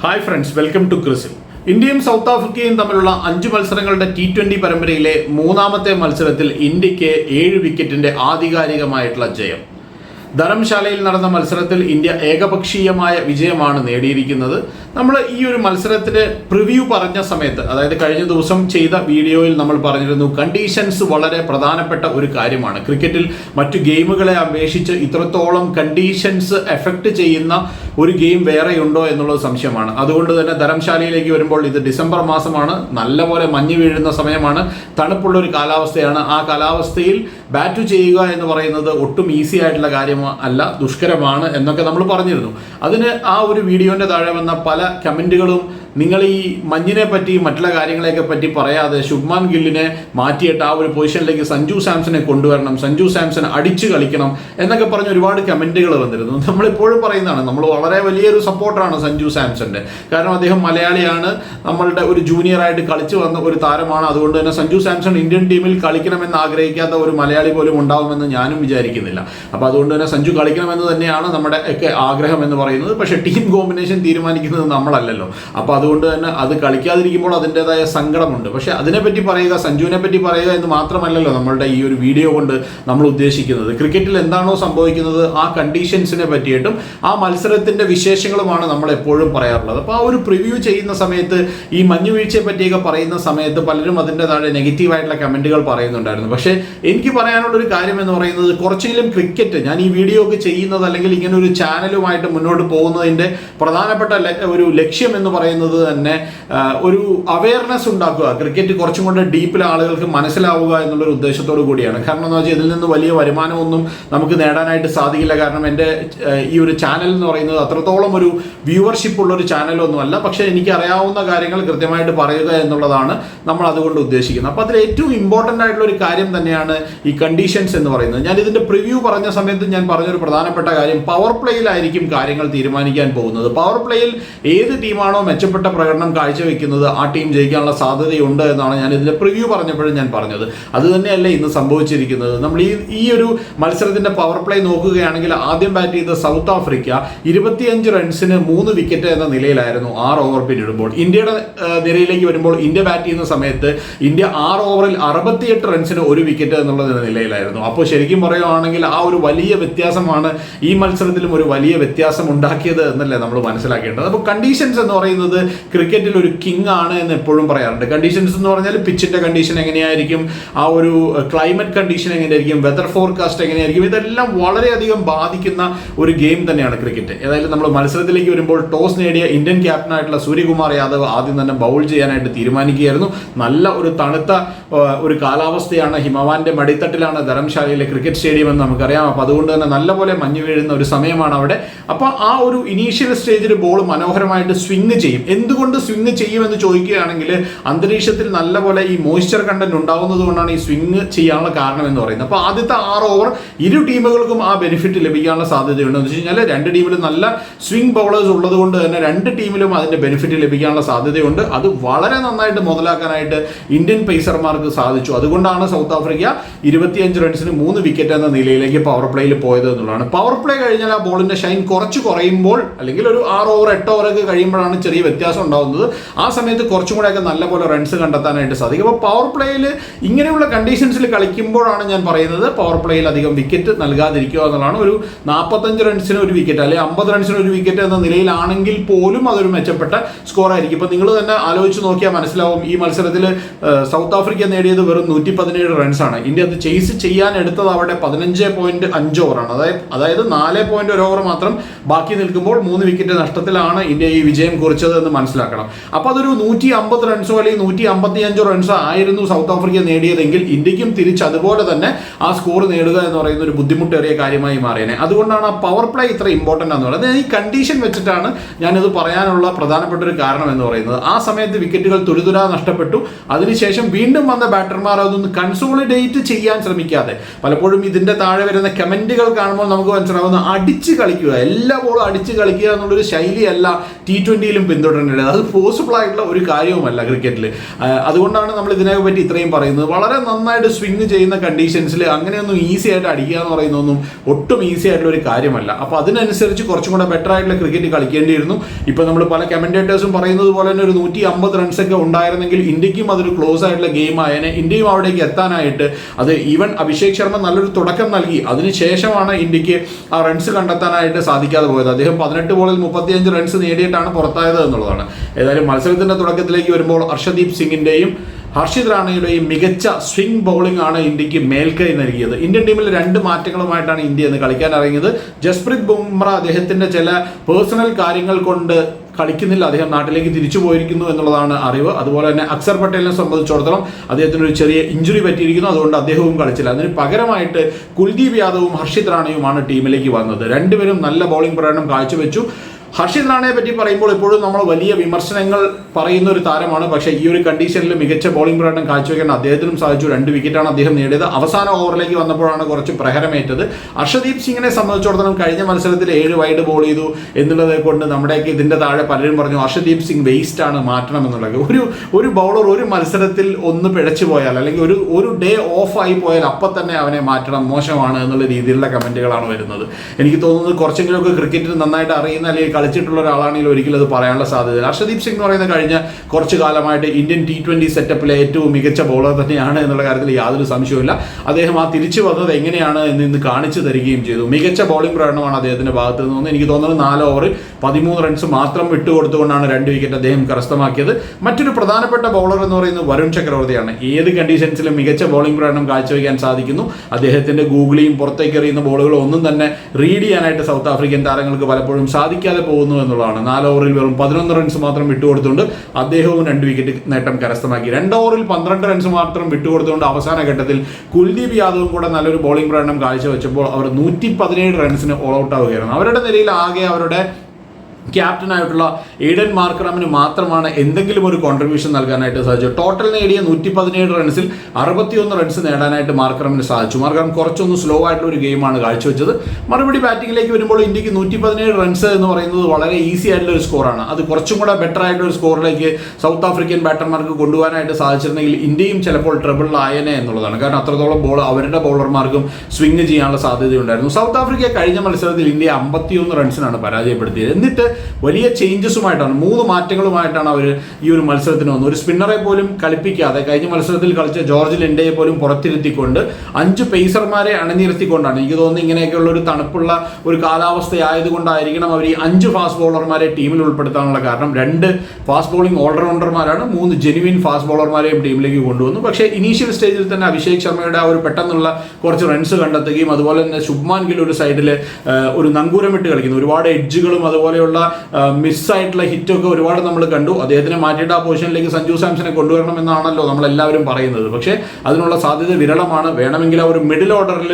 Hi friends welcome to ക്രിസിൽ ഇന്ത്യയും south ആഫ്രിക്കയും തമ്മിലുള്ള അഞ്ച് മത്സരങ്ങളുടെ ടി ട്വന്റി പരമ്പരയിലെ മൂന്നാമത്തെ മത്സരത്തിൽ ഇന്ത്യയ്ക്ക് ഏഴ് വിക്കറ്റിന്റെ ആധികാരികമായിട്ടുള്ള ജയം. ധരംശാലയിൽ നടന്ന മത്സരത്തിൽ ഇന്ത്യ ഏകപക്ഷീയമായ വിജയമാണ് നേടിയിരിക്കുന്നത്. നമ്മൾ ഈ ഒരു മത്സരത്തിന്റെ പ്രിവ്യൂ പറഞ്ഞ സമയത്ത് അതായത് കഴിഞ്ഞ ദിവസം ചെയ്ത വീഡിയോയിൽ നമ്മൾ പറഞ്ഞിരുന്നു കണ്ടീഷൻസ് വളരെ പ്രധാനപ്പെട്ട ഒരു കാര്യമാണ്. ക്രിക്കറ്റിൽ മറ്റു ഗെയിമുകളെ അപേക്ഷിച്ച് ഇത്രത്തോളം കണ്ടീഷൻസ് എഫക്റ്റ് ചെയ്യുന്ന ഒരു ഗെയിം വേറെയുണ്ടോ എന്നുള്ളത് സംശയമാണ്. അതുകൊണ്ട് തന്നെ ധരംശാലയിലേക്ക് വരുമ്പോൾ ഇത് ഡിസംബർ മാസമാണ്. നല്ലപോലെ മഞ്ഞ് വീഴുന്ന സമയമാണ്. തണുപ്പുള്ള ഒരു കാലാവസ്ഥയാണ്. ആ കാലാവസ്ഥയിൽ ബാറ്റ് ചെയ്യുക എന്ന് പറയുന്നത് ഒട്ടും ഈസി ആയിട്ടുള്ള കാര്യം അല്ല ദുഷ്കരമാണ് എന്നൊക്കെ നമ്മൾ പറഞ്ഞിരുന്നു. അതിന് ആ ഒരു വീഡിയോന്റെ താഴെ വന്ന പല കമന്റുകളും നിങ്ങൾ ഈ മഞ്ഞിനെ പറ്റി മറ്റുള്ള കാര്യങ്ങളെയൊക്കെ പറ്റി പറയാതെ ശുഭ്മാൻ ഗില്ലിനെ മാറ്റിയിട്ട് ആ ഒരു പൊസിഷനിലേക്ക് സഞ്ജു സാംസനെ കൊണ്ടുവരണം സഞ്ജു സാംസൺ അടിച്ചു കളിക്കണം എന്നൊക്കെ പറഞ്ഞ് ഒരുപാട് കമന്റുകൾ വന്നിരുന്നു. നമ്മളിപ്പോഴും പറയുന്നതാണ് നമ്മൾ വളരെ വലിയൊരു സപ്പോർട്ടറാണ് സഞ്ജു സാംസന്റെ. കാരണം അദ്ദേഹം മലയാളിയാണ് നമ്മളുടെ ഒരു ജൂനിയർ ആയിട്ട് കളിച്ചു വന്ന ഒരു താരമാണ്. അതുകൊണ്ട് തന്നെ സഞ്ജു സാംസൺ ഇന്ത്യൻ ടീമിൽ കളിക്കണമെന്ന് ആഗ്രഹിക്കാത്ത ഒരു മലയാളി പോലും ഉണ്ടാവുമെന്ന് ഞാനും വിചാരിക്കുന്നില്ല. അപ്പോൾ അതുകൊണ്ട് തന്നെ സഞ്ജു കളിക്കണമെന്ന് തന്നെയാണ് നമ്മുടെ ഒക്കെ ആഗ്രഹം എന്ന് പറയുന്നത്. പക്ഷേ ടീം കോമ്പിനേഷൻ തീരുമാനിക്കുന്നത് നമ്മളല്ലല്ലോ. അപ്പോൾ അതുകൊണ്ട് തന്നെ അത് കളിക്കാതിരിക്കുമ്പോൾ അതിന്റെതായ സങ്കടമുണ്ട്. പക്ഷെ അതിനെപ്പറ്റി പറയുക സഞ്ജുവിനെ പറ്റി പറയുക എന്ന് മാത്രമല്ലല്ലോ നമ്മളുടെ ഈ ഒരു വീഡിയോ കൊണ്ട് നമ്മൾ ഉദ്ദേശിക്കുന്നത്. ക്രിക്കറ്റിൽ എന്താണോ സംഭവിക്കുന്നത് ആ കണ്ടീഷൻസിനെ പറ്റിയിട്ടും ആ മത്സരത്തിന്റെ വിശേഷങ്ങളുമാണ് നമ്മൾ എപ്പോഴും പറയാറുള്ളത്. അപ്പോൾ ആ ഒരു പ്രിവ്യൂ ചെയ്യുന്ന സമയത്ത് ഈ മഞ്ഞുവീഴ്ചയെ പറ്റിയൊക്കെ പറയുന്ന സമയത്ത് പലരും അതിന്റെ താഴെ നെഗറ്റീവായിട്ടുള്ള കമന്റുകൾ പറയുന്നുണ്ടായിരുന്നു. പക്ഷേ എനിക്ക് പറയാനുള്ള ഒരു കാര്യം എന്ന് പറയുന്നത് കുറച്ചെങ്കിലും ക്രിക്കറ്റ് ഞാൻ ഈ വീഡിയോ ഒക്കെ ചെയ്യുന്നത് അല്ലെങ്കിൽ ഇങ്ങനെ ഒരു ചാനലുമായിട്ട് മുന്നോട്ട് പോകുന്നതിന്റെ പ്രധാനപ്പെട്ട ഒരു ലക്ഷ്യം എന്ന് പറയുന്നത് തന്നെ ഒരു അവയർനെസ് ഉണ്ടാക്കുക. ക്രിക്കറ്റ് കുറച്ചും കൂടെ ഡീപ്പിൽ ആളുകൾക്ക് മനസ്സിലാവുക എന്നുള്ളൊരു ഉദ്ദേശത്തോടു കൂടിയാണ്. കാരണം എന്ന് വെച്ചാൽ ഇതിൽ നിന്ന് വലിയ വരുമാനമൊന്നും നമുക്ക് നേടാനായിട്ട് സാധിക്കില്ല. കാരണം എന്റെ ഈ ഒരു ചാനൽ എന്ന് പറയുന്നത് അത്രത്തോളം ഒരു വ്യൂവർഷിപ്പ് ഉള്ള ഒരു ചാനലൊന്നും അല്ല പക്ഷേ എനിക്ക് അറിയാവുന്ന കാര്യങ്ങൾ കൃത്യമായിട്ട് പറയുക എന്നുള്ളതാണ് നമ്മൾ അതുകൊണ്ട് ഉദ്ദേശിക്കുന്നത്. അപ്പോൾ അതിൽ ഏറ്റവും ഇമ്പോർട്ടന്റ് ആയിട്ടുള്ള ഒരു കാര്യം തന്നെയാണ് ഈ കണ്ടീഷൻസ് എന്ന് പറയുന്നത്. ഞാൻ ഇതിന്റെ പ്രിവ്യൂ പറഞ്ഞ സമയത്ത് ഞാൻ പറഞ്ഞൊരു പ്രധാനപ്പെട്ട കാര്യം പവർ പ്ലേയിലായിരിക്കും കാര്യങ്ങൾ തീരുമാനിക്കാൻ പോകുന്നത്. പവർ പ്ലേയിൽ ഏത് ടീമാണോ മെച്ചപ്പെട്ട പ്രകടനം കാഴ്ചവെക്കുന്നത് ആ ടീം ജയിക്കാനുള്ള സാധ്യതയുണ്ട് എന്നാണ് ഞാൻ ഇതിന്റെ പ്രിവ്യൂ പറഞ്ഞപ്പോഴും ഞാൻ പറഞ്ഞത്. അത് തന്നെയല്ലേ ഇന്ന് സംഭവിച്ചിരിക്കുന്നത്. നമ്മൾ ഈ ഈ ഒരു മത്സരത്തിന്റെ പവർ പ്ലേ നോക്കുകയാണെങ്കിൽ ആദ്യം ബാറ്റ് ചെയ്ത സൗത്ത് ആഫ്രിക്ക ഇരുപത്തിയഞ്ച് റൺസിന് മൂന്ന് വിക്കറ്റ് എന്ന നിലയിലായിരുന്നു ആറ് ഓവർ പിന്നിടുമ്പോൾ. ഇന്ത്യയുടെ നിരയിലേക്ക് വരുമ്പോൾ ഇന്ത്യ ബാറ്റ് ചെയ്യുന്ന സമയത്ത് ഇന്ത്യ ആറ് ഓവറിൽ അറുപത്തിയെട്ട് റൺസിന് ഒരു വിക്കറ്റ് എന്നുള്ള നിലയിലായിരുന്നു. അപ്പോൾ ശരിക്കും പറയുകയാണെങ്കിൽ ആ ഒരു വലിയ വ്യത്യാസമാണ് ഈ മത്സരത്തിലും ഒരു വലിയ വ്യത്യാസം ഉണ്ടാക്കിയത് എന്നല്ലേ നമ്മൾ മനസ്സിലാക്കേണ്ടത്. അപ്പോൾ കണ്ടീഷൻസ് എന്ന് പറയുന്നത് ക്രിക്കറ്റിൽ ഒരു കിങ് ആണ് എന്ന് എപ്പോഴും പറയാറുണ്ട്. കണ്ടീഷൻസ് എന്ന് പറഞ്ഞാൽ പിച്ചിന്റെ കണ്ടീഷൻ എങ്ങനെയായിരിക്കും ആ ഒരു ക്ലൈമറ്റ് കണ്ടീഷൻ എങ്ങനെയായിരിക്കും വെതർ ഫോർകാസ്റ്റ് എങ്ങനെയായിരിക്കും ഇതെല്ലാം വളരെയധികം ബാധിക്കുന്ന ഒരു ഗെയിം തന്നെയാണ് ക്രിക്കറ്റ് ഏതായാലും നമ്മൾ മത്സരത്തിലേക്ക് വരുമ്പോൾ ടോസ് നേടിയ ഇന്ത്യൻ ക്യാപ്റ്റനായിട്ടുള്ള സൂര്യകുമാർ യാദവ് ആദ്യം തന്നെ ബൗൾ ചെയ്യാനായിട്ട് തീരുമാനിക്കുകയായിരുന്നു. നല്ല ഒരു തണുത്ത ഒരു കാലാവസ്ഥയാണ് ഹിമവാന്റെ മടിത്തട്ടിലാണ് ധരംശാലയിലെ ക്രിക്കറ്റ് സ്റ്റേഡിയം എന്ന് നമുക്കറിയാം. അപ്പോൾ അതുകൊണ്ട് തന്നെ നല്ലപോലെ മഞ്ഞ് വീഴുന്ന ഒരു സമയമാണ് അവിടെ. അപ്പോൾ ആ ഒരു ഇനീഷ്യൽ സ്റ്റേജിൽ ബോൾ മനോഹരമായിട്ട് സ്വിങ് ചെയ്യും. എന്തുകൊണ്ട് സ്വിങ് ചെയ്യുമെന്ന് ചോദിക്കുകയാണെങ്കിൽ അന്തരീക്ഷത്തിൽ നല്ലപോലെ ഈ മോയ്സ്ചർ കണ്ടന്റ് ഉണ്ടാകുന്നത് കൊണ്ടാണ് ഈ സ്വിങ് ചെയ്യാനുള്ള കാരണം എന്ന് പറയുന്നത്. അപ്പോൾ ആദ്യത്തെ ആറ് ഓവർ ഇരു ടീമുകൾക്കും ആ ബെനിഫിറ്റ് ലഭിക്കാനുള്ള സാധ്യതയുണ്ട്. എന്ന് വെച്ച് കഴിഞ്ഞാൽ രണ്ട് ടീമിലും നല്ല സ്വിംഗ് ബൗളേഴ്സ് ഉള്ളത് കൊണ്ട് തന്നെ രണ്ട് ടീമിലും അതിന്റെ ബെനിഫിറ്റ് ലഭിക്കാനുള്ള സാധ്യതയുണ്ട്. അത് വളരെ നന്നായിട്ട് മുതലാക്കാനായിട്ട് ഇന്ത്യൻ പേസർമാർക്ക് സാധിച്ചു. അതുകൊണ്ടാണ് സൗത്ത് ആഫ്രിക്ക ഇരുപത്തിയഞ്ച് റൺസിന് മൂന്ന് വിക്കറ്റ് എന്ന നിലയിലേക്ക് പവർ പ്ലേയിൽ പോയത് എന്നുള്ളതാണ്. പവർ പ്ലേ കഴിഞ്ഞാൽ ആ ബോളിന്റെ ഷൈൻ കുറച്ച് കുറയുമ്പോൾ അല്ലെങ്കിൽ ഒരു ആറ് ഓവർ എട്ട് ഓവറൊക്കെ കഴിയുമ്പോഴാണ് ചെറിയ വ്യത്യാസം ഉണ്ടാകുന്നത് ആ സമയത്ത് കുറച്ചും കൂടെയൊക്കെ നല്ലപോലെ റൺസ് കണ്ടെത്താനായിട്ട് സാധിക്കും. അപ്പോൾ പവർ പ്ലേയിൽ ഇങ്ങനെയുള്ള കണ്ടീഷൻസിൽ കളിക്കുമ്പോഴാണ് ഞാൻ പറയുന്നത് പവർ പ്ലേയിൽ അധികം വിക്കറ്റ് നൽകാതിരിക്കുക എന്നുള്ളതാണ്. ഒരു നാൽപ്പത്തഞ്ച് റൺസിന് ഒരു വിക്കറ്റ് അല്ലെങ്കിൽ അമ്പത് റൺസിന് ഒരു വിക്കറ്റ് എന്ന നിലയിലാണെങ്കിൽ പോലും അതൊരു മെച്ചപ്പെട്ട സ്കോർ ആയിരിക്കും. ഇപ്പോൾ നിങ്ങൾ തന്നെ ആലോചിച്ച് നോക്കിയാൽ മനസ്സിലാവും ഈ മത്സരത്തിൽ സൗത്ത് ആഫ്രിക്ക നേടിയത് വെറും നൂറ്റി പതിനേഴ് റൺസാണ് ഇന്ത്യ അത് ചേസ് ചെയ്യാൻ എടുത്തത് അവിടെ പതിനഞ്ച് പോയിന്റ് അഞ്ച് ഓവറാണ് അതായത് അതായത് നാല് പോയിന്റ് ഒരു ഓവർ മാത്രം ബാക്കി നിൽക്കുമ്പോൾ മൂന്ന് വിക്കറ്റ് നഷ്ടത്തിലാണ് ഇന്ത്യ ഈ വിജയം കുറിച്ചത് എന്ന് മനസ്സിലാക്കണം. അപ്പൊ അതൊരു നൂറ്റി അമ്പത് റൺസോ അല്ലെങ്കിൽ നൂറ്റി അമ്പത്തി അഞ്ചോ റൺസോ ആയിരുന്നു സൗത്ത് ആഫ്രിക്ക നേടിയതെങ്കിൽ ഇന്ത്യക്കും തിരിച്ച് അതുപോലെ തന്നെ ആ സ്കോർ നേടുക എന്ന് പറയുന്ന ഒരു ബുദ്ധിമുട്ടേറിയ കാര്യമായി മാറിയനെ. അതുകൊണ്ടാണ് ആ പവർ പ്ലേ ഇത്ര ഇമ്പോർട്ടന്റ് എന്ന് പറയുന്നത്. ഈ കണ്ടീഷൻ വെച്ചിട്ടാണ് ഞാനിത് പറയാനുള്ള പ്രധാനപ്പെട്ട ഒരു കാരണം എന്ന് പറയുന്നത്. ആ സമയത്ത് വിക്കറ്റുകൾ തുരുതുരാ നഷ്ടപ്പെട്ടു. അതിനുശേഷം വീണ്ടും വന്ന ബാറ്റർമാർ അതൊന്ന് കൺസോളിഡേറ്റ് ചെയ്യാൻ ശ്രമിക്കാതെ. പലപ്പോഴും ഇതിന്റെ താഴെ വരുന്ന കമന്റുകൾ കാണുമ്പോൾ നമുക്ക് മനസ്സിലാവുന്ന അടിച്ച് കളിക്കുക. എല്ലാ ബോളും അടിച്ച് കളിക്കുക എന്നുള്ളൊരു ശൈലിയല്ല ടി ട്വന്റിയിലും പിന്തുടരേണ്ടത് റൺ അത് പോസിബിൾ ആയിട്ടുള്ള ഒരു കാര്യവുമല്ല ക്രിക്കറ്റിൽ അതുകൊണ്ടാണ് നമ്മൾ ഇതിനെ പറ്റി ഇത്രയും പറയുന്നത്. വളരെ നന്നായിട്ട് സ്വിങ് ചെയ്യുന്ന കണ്ടീഷൻസിൽ അങ്ങനെയൊന്നും ഈസി ആയിട്ട് അടിക്കുക എന്ന് പറയുന്നൊന്നും ഒട്ടും ഈസി ആയിട്ടുള്ള ഒരു കാര്യമല്ല. അപ്പോൾ അതിനനുസരിച്ച് കുറച്ചും കൂടെ ബെറ്റർ ആയിട്ടുള്ള ക്രിക്കറ്റ് കളിക്കേണ്ടിയിരുന്നു. ഇപ്പോൾ നമ്മൾ പല കമന്റേറ്റേഴ്സും പറയുന്നത് പോലെ തന്നെ ഒരു നൂറ്റി അമ്പത് റൺസ് ഒക്കെ ഉണ്ടായിരുന്നെങ്കിൽ ഇന്ത്യക്കും അതൊരു ക്ലോസ് ആയിട്ടുള്ള ഗെയിം ആയതിനെ ഇന്ത്യയും അവിടേക്ക് എത്താനായിട്ട് അത് ഈവൻ അഭിഷേക് ശർമ്മ നല്ലൊരു തുടക്കം നൽകി. അതിനുശേഷമാണ് ഇന്ത്യയ്ക്ക് ആ റൺസ് കണ്ടെത്താനായിട്ട് സാധിക്കാതെ പോയത്. അദ്ദേഹം പതിനെട്ട് ബോളിൽ മുപ്പത്തിയഞ്ച് റൺസ് നേടിയിട്ടാണ് പുറത്തായത് എന്നുള്ളതാണ്. ഏതായാലും മത്സരത്തിന്റെ തുടക്കത്തിലേക്ക് വരുമ്പോൾ ഹർഷദീപ് സിംഗിന്റെയും ഹർഷിത് റാണയുടെയും മികച്ച സ്വിംഗ് ബൗളിംഗ് ആണ് ഇന്ത്യയ്ക്ക് മേൽക്കൈ നൽകിയത്. ഇന്ത്യൻ ടീമിൽ രണ്ട് മാറ്റങ്ങളുമായിട്ടാണ് ഇന്ത്യ ഇന്ന് കളിക്കാൻ ഇറങ്ങിയത്. ജസ്പ്രീത് ബുംറ അദ്ദേഹത്തിന്റെ ചില പേഴ്സണൽ കാര്യങ്ങൾ കൊണ്ട് കളിക്കുന്നില്ല. അദ്ദേഹം നാട്ടിലേക്ക് തിരിച്ചു പോയിരിക്കുന്നു എന്നുള്ളതാണ് അറിവ്. അതുപോലെ തന്നെ അക്സർ പട്ടേലിനെ സംബന്ധിച്ചിടത്തോളം അദ്ദേഹത്തിന് ഒരു ചെറിയ ഇഞ്ചുറി പറ്റിയിരിക്കുന്നു. അതുകൊണ്ട് അദ്ദേഹവും കളിച്ചില്ല. അതിന് പകരമായിട്ട് കുൽദീപ് യാദവും ഹർഷിത് റാണയുമാണ് ടീമിലേക്ക് വന്നത്. രണ്ടുപേരും നല്ല ബൗളിംഗ് പ്രകടനം കാഴ്ചവെച്ചു. ഹർഷിത് റാണയെ പറ്റി പറയുമ്പോൾ ഇപ്പോഴും നമ്മൾ വലിയ വിമർശനങ്ങൾ പറയുന്ന ഒരു താരമാണ്. പക്ഷേ ഈ ഒരു കണ്ടീഷനിൽ മികച്ച ബോളിംഗ് പ്രകടനം കാഴ്ചവെക്കാൻ അദ്ദേഹത്തിനും സാധിച്ചു. രണ്ട് വിക്കറ്റാണ് അദ്ദേഹം നേടിയത്. അവസാന ഓവറിലേക്ക് വന്നപ്പോഴാണ് കുറച്ച് പ്രഹരമേറ്റത്. അർഷദീപ് സിംഗിനെ സംബന്ധിച്ചിടത്തോളം കഴിഞ്ഞ മത്സരത്തിൽ ഏഴ് വൈഡ് ബോൾ ചെയ്തു എന്നുള്ളത് കൊണ്ട് നമ്മുടെയൊക്കെ ഇതിന്റെ താഴെ പലരും പറഞ്ഞു അർഷദീപ് സിംഗ് വേസ്റ്റ് ആണ് മാറ്റണം എന്നുള്ളത് ഒരു ഒരു ബൗളർ ഒരു മത്സരത്തിൽ ഒന്ന് പിഴച്ചു പോയാൽ അല്ലെങ്കിൽ ഒരു ഒരു ഡേ ഓഫ് ആയി പോയാൽ അപ്പം തന്നെ അവനെ മാറ്റണം മോശമാണ് എന്നുള്ള രീതിയിലുള്ള കമന്റുകളാണ് വരുന്നത്. എനിക്ക് തോന്നുന്നത് കുറച്ചെങ്കിലുമൊക്കെ ക്രിക്കറ്റിൽ നന്നായിട്ട് അറിയുന്ന അല്ലെങ്കിൽ കളിച്ചിട്ടുള്ള ഒരാളാണെങ്കിൽ ഒരിക്കലും അത് പറയാനുള്ള സാധ്യത ഹർഷദീപ് സിംഗ് എന്ന് പറയുന്ന കഴിഞ്ഞ കുറച്ച് കാലമായിട്ട് ഇന്ത്യൻ ടി ട്വന്റി സെറ്റപ്പിലെ ഏറ്റവും മികച്ച ബോളർ തന്നെയാണ് എന്നുള്ള കാര്യത്തിൽ യാതൊരു സംശയവുമില്ല. അദ്ദേഹം ആ തിരിച്ചു വന്നത് എങ്ങനെയാണ് എന്ന് ഇന്ന് കാണിച്ചു തരികയും ചെയ്തു. മികച്ച ബോളിംഗ് പ്രകടനമാണ് അദ്ദേഹത്തിന്റെ ഭാഗത്ത് നിന്ന് എനിക്ക് തോന്നുന്നത് നാല് ഓവറിൽ പതിമൂന്ന് റൺസ് മാത്രം വിട്ടുകൊടുത്തുകൊണ്ടാണ് രണ്ട് വിക്കറ്റ് അദ്ദേഹം കരസ്ഥമാക്കിയത്. മറ്റൊരു പ്രധാനപ്പെട്ട ബോളർ എന്ന് പറയുന്നത് വരുൺ ചക്രവർത്തിയാണ്. ഏത് കണ്ടീഷൻസിലും മികച്ച ബോളിംഗ് പ്രകടനം കാഴ്ചവെക്കാൻ സാധിക്കുന്നു. അദ്ദേഹത്തിന്റെ ഗൂഗിളിയും പുറത്തേക്ക് എറിയുന്ന ബോളുകളും ഒന്നും തന്നെ റീഡ് ചെയ്യാനായിട്ട് സൗത്ത് ആഫ്രിക്കൻ താരങ്ങൾക്ക് പലപ്പോഴും സാധിക്കാതെ പോകുന്നു എന്നുള്ളതാണ്. നാല് ഓവറിൽ വെറും പതിനൊന്ന് റൺസ് മാത്രം വിട്ടുകൊടുത്തുകൊണ്ട് അദ്ദേഹവും രണ്ട് വിക്കറ്റ് നേട്ടം കരസ്ഥമാക്കി. രണ്ട് ഓവറിൽ പന്ത്രണ്ട് റൺസ് മാത്രം വിട്ടുകൊടുത്തുകൊണ്ട് അവസാന ഘട്ടത്തിൽ കുൽദീപ് യാദവും കൂടെ നല്ലൊരു ബോളിംഗ് പ്രകടനം കാഴ്ചവെച്ചപ്പോൾ അവർ നൂറ്റി പതിനേഴ് റൺസിന് ഓൾ ഔട്ട് ആവുകയായിരുന്നു. അവരുടെ നിലയിൽ ആകെ അവരുടെ ക്യാപ്റ്റനായിട്ടുള്ള ഏഡൻ മാർക്കറാമിന് മാത്രമാണ് എന്തെങ്കിലും ഒരു കോൺട്രിബ്യൂഷൻ നൽകാനായിട്ട് സാധിച്ചു ടോട്ടൽ നേടിയ നൂറ്റി പതിനേഴ് റൺസിൽ അറുപത്തിയൊന്ന് റൺസ് നേടാനായിട്ട് മാർക്കറാമിന് സാധിച്ചു. മാർക്കറാം കുറച്ചൊന്ന് സ്ലോ ആയിട്ടുള്ള ഒരു ഗെയിമാണ് കാഴ്ചവെച്ചത്. മറുപടി ബാറ്റിംഗിലേക്ക് വരുമ്പോൾ ഇന്ത്യയ്ക്ക് നൂറ്റി പതിനേഴ് റൺസ് എന്ന് പറയുന്നത് വളരെ ഈസി ആയിട്ടുള്ള ഒരു സ്കോറാണ് അത് കുറച്ചും കൂടെ ബെറ്റർ ആയിട്ടുള്ള ഒരു സ്കോറിലേക്ക് സൗത്ത് ആഫ്രിക്കൻ ബാറ്റർമാർക്ക് കൊണ്ടുപോകാനായിട്ട് സാധിച്ചിരുന്നെങ്കിൽ ഇന്ത്യയും ചിലപ്പോൾ ട്രിബിളിലായനെ എന്നുള്ളതാണ്. കാരണം അത്രത്തോളം ബോൾ അവരുടെ ബൗളർമാർക്കും സ്വിങ് ചെയ്യാനുള്ള സാധ്യതയുണ്ടായിരുന്നു. സൗത്ത് ആഫ്രിക്ക കഴിഞ്ഞ മത്സരത്തിൽ ഇന്ത്യ അമ്പത്തിയൊന്ന് റൺസിനാണ് പരാജയപ്പെടുത്തിയത്. എന്നിട്ട് വലിയ ചേഞ്ചസുമായിട്ടാണ് മൂന്ന് മാറ്റങ്ങളുമായിട്ടാണ് അവർ ഈ ഒരു മത്സരത്തിന് വന്നത്. ഒരു സ്പിന്നറെ പോലും കളിപ്പിക്കാതെ കഴിഞ്ഞ മത്സരത്തിൽ കളിച്ച ജോർജ് ലെൻഡയെ പോലും പുറത്തിരുത്തിക്കൊണ്ട് അഞ്ച് പേസർമാരെ അണിനിരത്തിക്കൊണ്ടാണ്. എനിക്ക് തോന്നുന്നു ഇങ്ങനെയൊക്കെയുള്ള ഒരു തണുപ്പുള്ള ഒരു കാലാവസ്ഥയായതുകൊണ്ടായിരിക്കണം അവർ ഈ അഞ്ച് ഫാസ്റ്റ് ബോളർമാരെ ടീമിൽ ഉൾപ്പെടുത്താനുള്ള കാരണം. രണ്ട് ഫാസ്റ്റ് ബോളിംഗ് ഓൾറൗണ്ടർമാരാണ് മൂന്ന് ജെനുവിൻ ഫാസ്റ്റ് ബോളർമാരെയും ടീമിലേക്ക് കൊണ്ടുവന്നു. പക്ഷേ ഇനീഷ്യൽ സ്റ്റേജിൽ തന്നെ അഭിഷേക് ശർമ്മയുടെ ആ ഒരു പെട്ടെന്നുള്ള കുറച്ച് റൺസ് കണ്ടെത്തുകയും അതുപോലെ തന്നെ ശുഭ്മാൻ ഗിൽ ഒരു സൈഡിൽ ഒരു നങ്കൂരമിട്ട് കളിക്കുന്നു. ഒരുപാട് എഡ്ജുകളും അതുപോലെയുള്ള മിസ്സായിട്ടുള്ള ഹിറ്റൊക്കെ ഒരുപാട് നമ്മൾ കണ്ടു. അദ്ദേഹത്തിനെ മാറ്റിയിട്ട് ആ പൊസിഷനിലേക്ക് സഞ്ജു സാംസനെ കൊണ്ടുവരണം എന്നാണല്ലോ നമ്മൾ എല്ലാവരും പറയുന്നത്. പക്ഷേ അതിനുള്ള സാധ്യത വിരളമാണ്. വേണമെങ്കിൽ ആ ഒരു മിഡിൽ ഓർഡറിൽ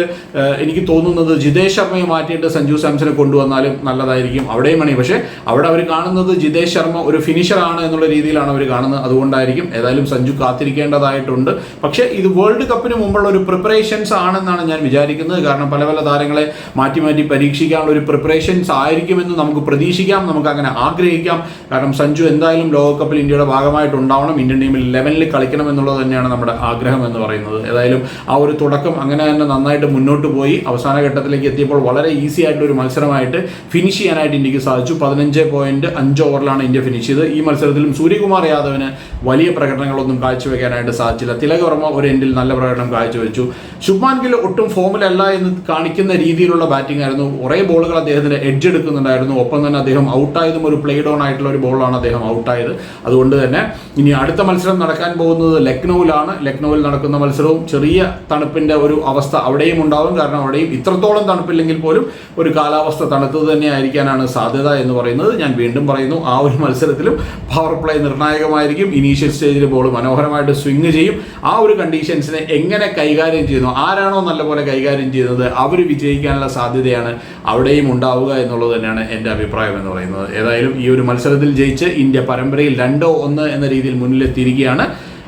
എനിക്ക് തോന്നുന്നത് ജിതേഷ് ശർമ്മയെ മാറ്റിയിട്ട് സഞ്ജു സാംസനെ കൊണ്ടുവന്നാലും നല്ലതായിരിക്കും. അവിടെയും മണി പക്ഷേ അവിടെ അവർ കാണുന്നത് ജിതേഷ് ശർമ്മ ഒരു ഫിനിഷറാണ് എന്നുള്ള രീതിയിലാണ് അവർ കാണുന്നത്. അതുകൊണ്ടായിരിക്കും ഏതായാലും സഞ്ജു കാത്തിരിക്കേണ്ടതായിട്ടുണ്ട്. പക്ഷേ ഇത് വേൾഡ് കപ്പിന് മുമ്പുള്ള ഒരു പ്രിപ്പറേഷൻസ് ആണെന്നാണ് ഞാൻ വിചാരിക്കുന്നത്. കാരണം പല പല താരങ്ങളെ മാറ്റി മാറ്റി പരീക്ഷിക്കാനുള്ള ഒരു പ്രിപ്പറേഷൻസ് ആയിരിക്കുമെന്ന് നമുക്ക് പ്രതീക്ഷിക്കാം. നമുക്ക് അങ്ങനെ ആഗ്രഹിക്കാം. കാരണം സഞ്ജു എന്തായാലും ലോകകപ്പിൽ ഇന്ത്യയുടെ ഭാഗമായിട്ട് ഉണ്ടാവണം ഇന്ത്യൻ ടീമിൽ ലെവലിൽ കളിക്കണം എന്നുള്ളത് തന്നെയാണ് നമ്മുടെ ആഗ്രഹം എന്ന് പറയുന്നത്. ഏതായാലും ആ ഒരു തുടക്കം അങ്ങനെ തന്നെ നന്നായിട്ട് മുന്നോട്ട് പോയി. അവസാന ഘട്ടത്തിലേക്ക് എത്തിയപ്പോൾ വളരെ ഈസി ആയിട്ടുള്ള ഒരു മത്സരമായിട്ട് ഫിനിഷ് ചെയ്യാനായിട്ട് ഇന്ത്യയ്ക്ക് സാധിച്ചു. പതിനഞ്ച് പോയിന്റ് അഞ്ച് ഓവറിലാണ് ഇന്ത്യ ഫിനിഷ് ചെയ്ത് ഈ മത്സരത്തിലും സൂര്യകുമാർ യാദവിന് വലിയ പ്രകടനങ്ങളൊന്നും കാഴ്ചവെക്കാനായിട്ട് സാധിച്ചില്ല. തിലക് വർമ്മ ഒരു എൻഡിൽ നല്ല പ്രകടനം കാഴ്ചവെച്ചു. ശുഭ്മാൻ ഗിൽ ഒട്ടും ഫോമിലല്ല എന്ന് കാണിക്കുന്ന രീതിയിലുള്ള ബാറ്റിംഗ് ആയിരുന്നു. കുറേ ബോളുകൾ അദ്ദേഹത്തിന് എഡ്ജ് എടുക്കുന്നുണ്ടായിരുന്നു. ഒപ്പം തന്നെ അദ്ദേഹം ഔട്ടായതും ഒരു പ്ലേഡ് ഓൺ ആയിട്ടുള്ള ഒരു ബോളാണ് അദ്ദേഹം ഔട്ടായത്. അതുകൊണ്ട് തന്നെ ഇനി അടുത്ത മത്സരം നടക്കാൻ പോകുന്നത് ലക്നൌവിലാണ്. ലക്നൌവിൽ നടക്കുന്ന മത്സരവും ചെറിയ തണുപ്പിന്റെ ഒരു അവസ്ഥ അവിടെയും ഉണ്ടാവും. കാരണം അവിടെയും ഇത്രത്തോളം തണുപ്പില്ലെങ്കിൽ പോലും ഒരു കാലാവസ്ഥ തണുത്തത് തന്നെ ആയിരിക്കാനാണ് സാധ്യത എന്ന് പറയുന്നത്. ഞാൻ വീണ്ടും പറയുന്നു ആ ഒരു മത്സരത്തിലും പവർ പ്ലേ നിർണായകമായിരിക്കും. ഇനീഷ്യൽ സ്റ്റേജിൽ ബോൾ മനോഹരമായിട്ട് സ്വിങ് ചെയ്യും. ആ ഒരു കണ്ടീഷൻസിനെ എങ്ങനെ കൈകാര്യം ചെയ്യുന്നു ആരാണോ നല്ലപോലെ കൈകാര്യം ചെയ്യുന്നത് അവർ വിജയിക്കാനുള്ള സാധ്യതയാണ് അവിടെയും ഉണ്ടാവുക എന്നുള്ളത് തന്നെയാണ് എന്റെ അഭിപ്രായം എന്ന് പറയുന്നത്. ഏതായാലും ഈ ഒരു മത്സരത്തിൽ ജയിച്ച് ഇന്ത്യ പരമ്പരയിൽ രണ്ടോ ഒന്ന് എന്ന രീതിയിൽ മുന്നിലെത്തിയിരിക്കുകയാണ്.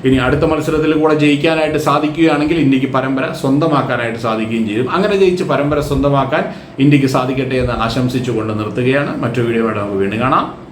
ഇനി അടുത്ത മത്സരത്തിൽ കൂടെ ജയിക്കാനായിട്ട് സാധിക്കുകയാണെങ്കിൽ ഇന്ത്യയ്ക്ക് പരമ്പര സ്വന്തമാക്കാനായിട്ട് സാധിക്കുകയും ചെയ്യും. അങ്ങനെ ജയിച്ച് പരമ്പര സ്വന്തമാക്കാൻ ഇന്ത്യയ്ക്ക് സാധിക്കട്ടെ എന്ന് ആശംസിച്ചുകൊണ്ട് നിർത്തുകയാണ്. മറ്റൊരു വീഡിയോ നമുക്ക് വീണ്ടും കാണാം.